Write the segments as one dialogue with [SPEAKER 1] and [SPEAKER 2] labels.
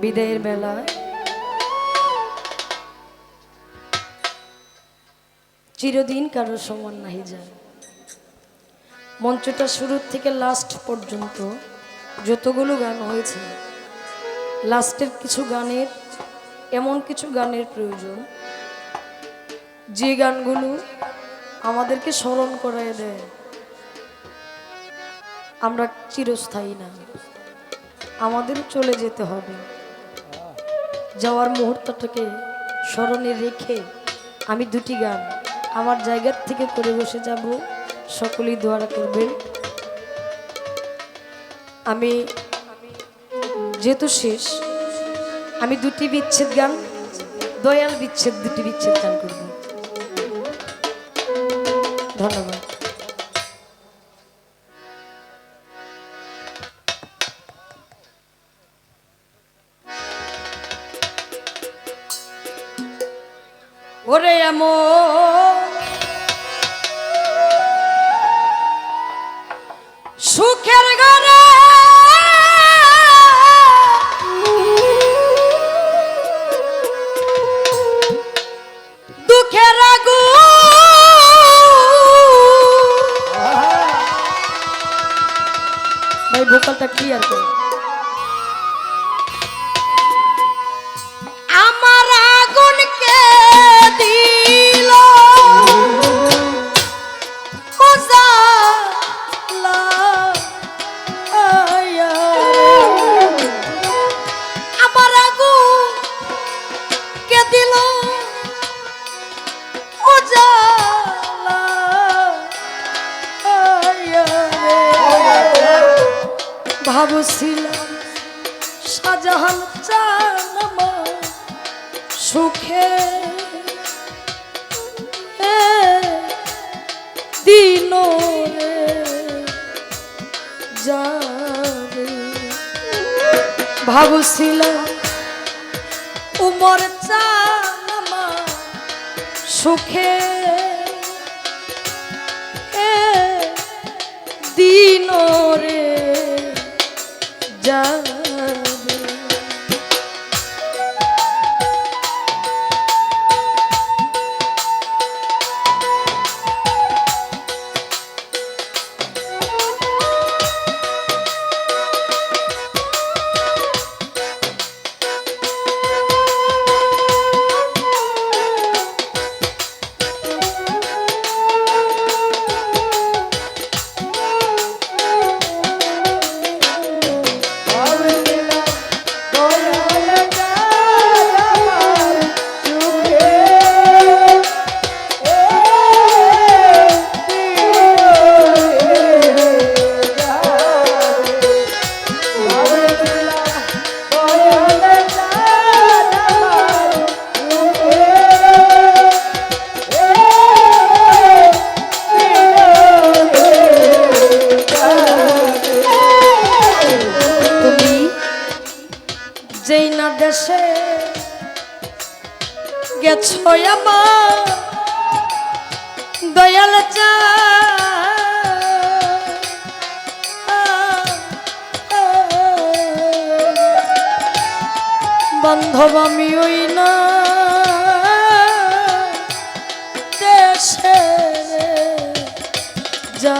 [SPEAKER 1] বিদায়ের বেলা। চিরদিন কারও সমান নাহি যায়। মঞ্চটা শুরুর থেকে লাস্ট পর্যন্ত যতগুলো গান হয়েছে লাস্টের কিছু গানের, এমন কিছু গানের প্রয়োজন, যে গানগুলো আমাদেরকে স্মরণ করায় দেয়। আমরা চিরস্থায়ী না আমাদের চলে যেতে হবে। যাওয়ার মুহূর্তটাকে স্মরণে রেখে আমি দুটি গান আমার জায়গার থেকে করে বসে যাব। সকলেই দোয়ারা করবেন। আমি যেহেতু শেষ, আমি দুটি বিচ্ছেদ গান, দয়াল বিচ্ছেদ, দুটি বিচ্ছেদ গান করব। ধন্যবাদ। ওরে এমন সুখের ঘরে দুঃখের আগু ভাই ভোকালটা ক্লিয়ার করো। ভাবছিলাম শাহজাহান চান আমার সুখে। দিন যাবে। ভাবছিলাম উমর চান আমার সুখে। দিন রে যাবে গেছো আমার। দয়াল চা। বান্ধব আমি ওই না। দেশে যা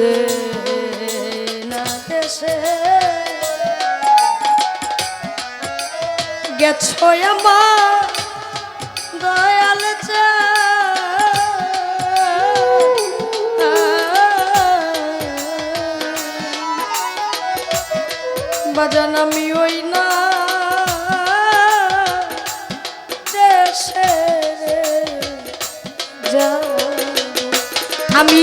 [SPEAKER 1] যে না দেশে গেছো আমার দয়াল চা। বাজান আমি ওই না দেশে যা আমি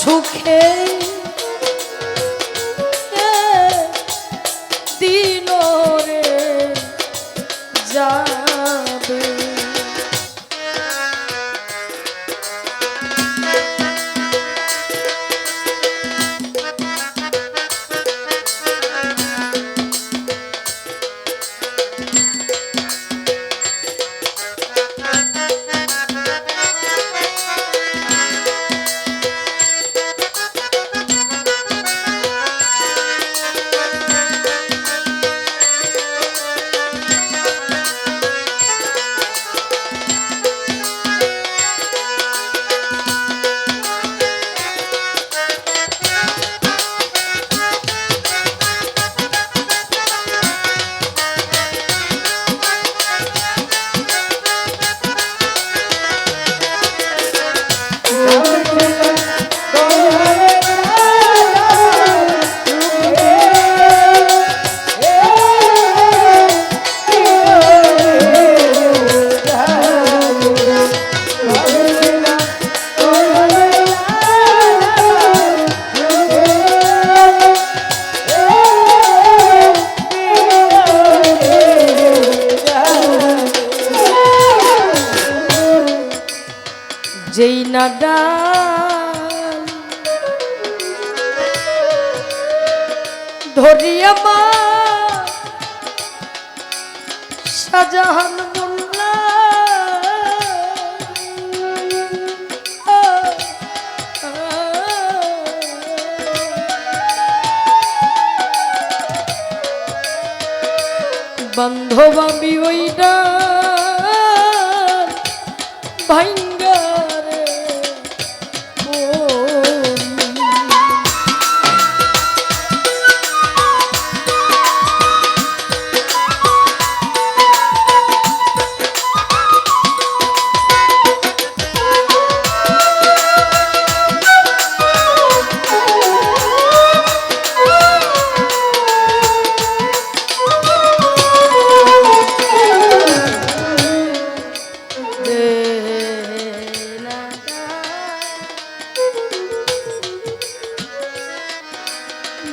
[SPEAKER 1] সুখে না ডাল। ধরিয়া মা শাহজাহান মোল্লা বান্ধব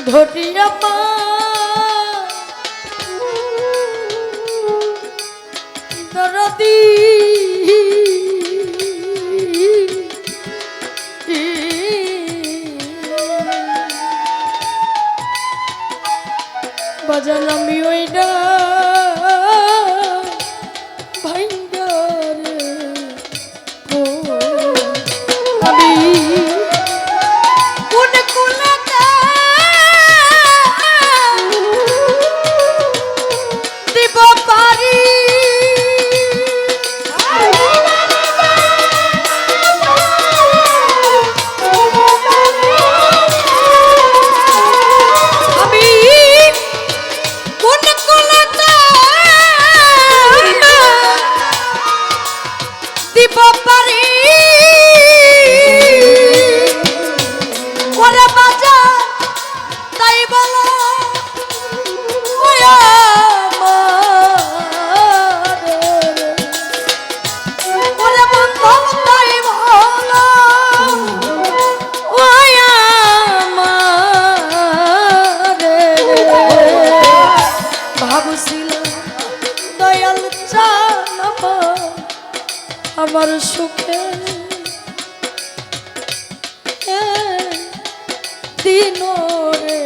[SPEAKER 1] ধরিয়া মা দরদি Papa. আমার সুখে। দিন রে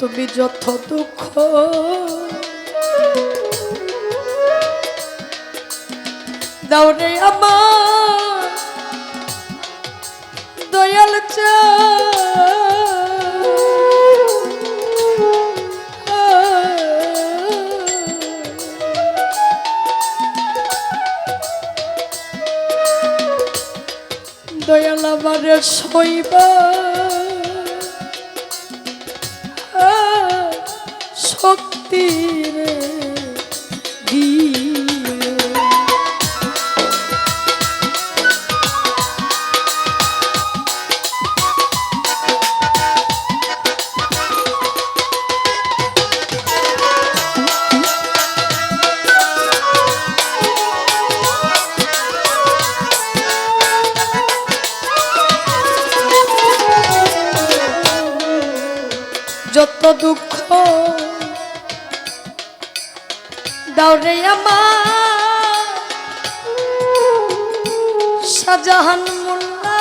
[SPEAKER 1] তুমি যত দুঃখ দাও রে আমার দয়াল দয়াল আমারে শৈবা শক্তি রে যত দুঃখ রে আমার। শাহজাহান মোল্লা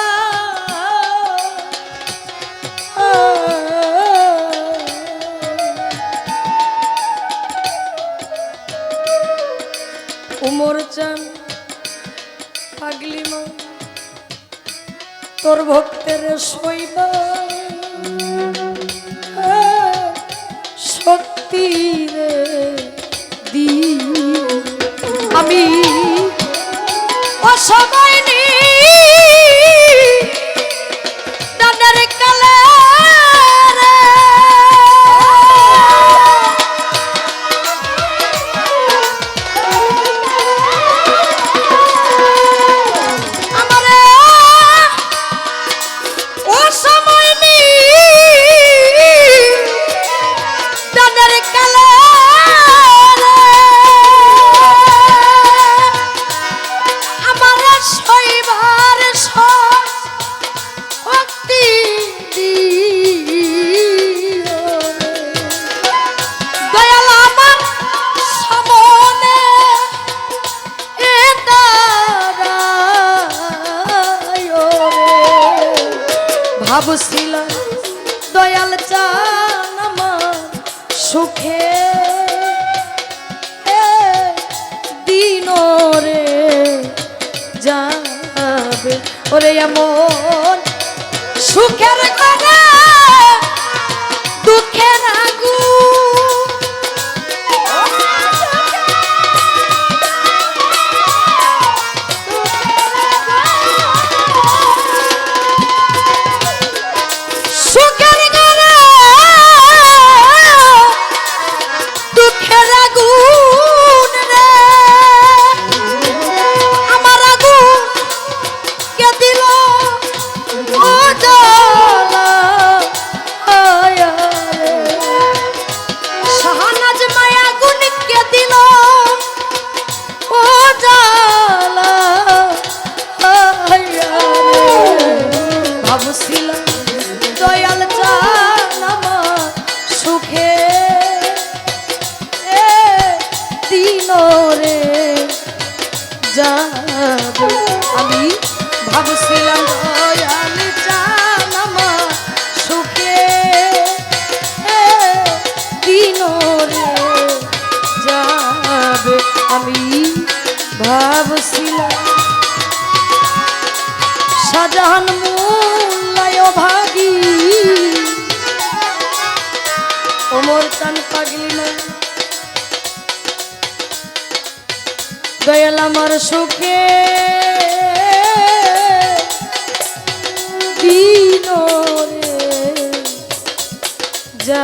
[SPEAKER 1] উমর চান পাগলি মা তোর ভক্তের শৈবা শক্তি অসময় ভাবছিলাম দয়াল ভাবছিলাম শাহজাহান মোল্লায় ভাগি ওমর চান পাগলি না। দয়াল আমার সুখে দিন রে। যা